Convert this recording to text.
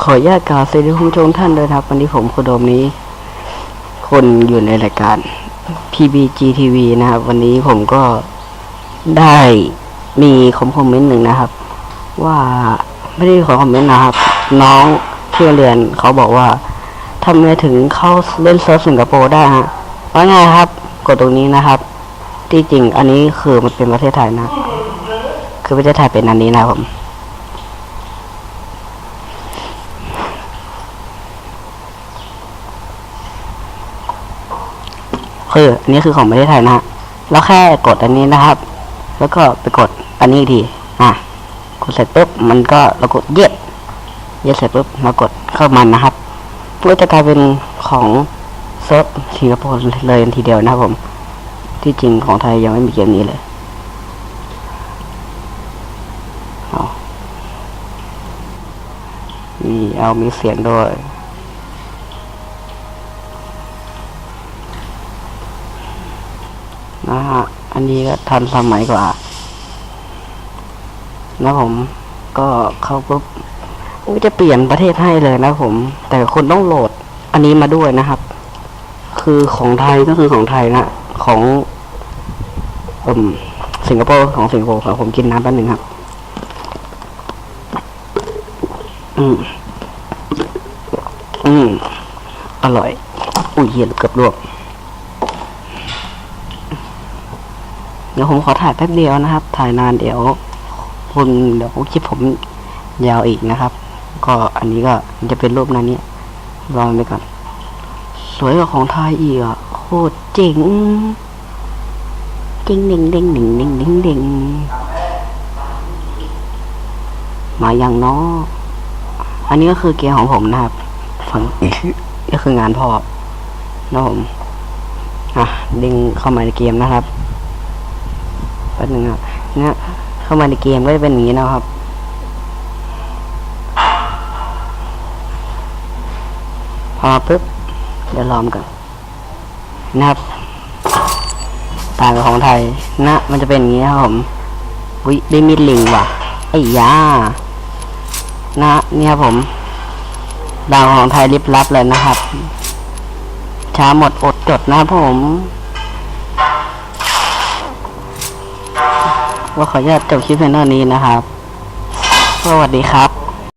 ขออนุญาตกล่าวสวัสดีคุณผู้ชมท่านด้วยครับ วันนี้ผมคุณโดมนี้ คนอยู่ในรายการ PBGTV นะครับ วันนี้ผมก็ได้มีคอมคอมเมนต์หนึ่งนะครับ ว่าไม่ได้ขอคอมเมนต์นะครับ น้องที่เรียนเขาบอกว่าทำไมถึงเข้าเล่นเซิร์ฟสิงคโปร์ได้ฮะว่าไงครับ กดตรงนี้นะครับ ที่จริงอันนี้คือมันเป็นประเทศไทยนะ คือประเทศไทยเป็นอันนี้นะครับผม คืออันนี้คือของประเทศไทยนะฮะแล้วแค่กดอันนี้นะครับ แล้วก็ไปกดอันนี้อีกทีอะกดเสร็จปุ๊บมันก็เรากดเย็ดเย็ดเสร็จปุ๊บเรากดเข้ามันนะครับก็จะกลายเป็นของเซิร์ฟสิงคโปร์เลยทีเดียวนะครับผม ที่จริงของไทยยังไม่มีเกมนี้เลยเอานี่เอามีเสียงด้วย นะฮะ อันนี้ก็ทันสมัยกว่า นะผม ก็เข้าปุ๊บก็จะเปลี่ยนประเทศให้เลยนะผม แต่คุณต้องโหลด อันนี้มาด้วยนะครับ คือของไทยก็คือของไทยนะ ของอืมสิงคโปร์ของสิงคโปร์ครับผมกินน้ำแป๊บหนึ่งครับ อืม อืม อร่อย อุ้ยเหี้ย็นเกือบลวก เดี๋ยวผมขอถ่ายแป๊บเดียวนะครับ ถ่ายนานเดี๋ยวคุณเดี๋ยวคลิปผมยาวอีกนะครับ ก็อันนี้ก็จะเป็นรูปนั้นนี้ลองไปก่อน สวยกว่าของไทยอีกอะโคตรเจ๋งเจ๋งเด้งเด้งเด้งเด้งเด้งเด้งมาอย่างเนาะอันนี้ก็คือเกียร์ของผมนะครับฝั่งก็คืองานพอนะผมอะดึงเข้ามาในเกมนะครับ แป๊บนึงครับเนี่ยเข้ามาในเกมก็จะเป็นอย่างนี้นะครับ พอปุ๊บเดี๋ยวลอมกันนะครับ ต่างกับของไทยนะ มันจะเป็นอย่างนี้ครับผมวิได้มีดลิงว่ะไอ้ยานะเนี่ยครับผมดาวของไทยริบลับเลยนะครับ ช้าหมดอดจดนะครับผม ว่าขออนุญาตจบคลิปเพียงเท่านี้นะครับ สวัสดีครับ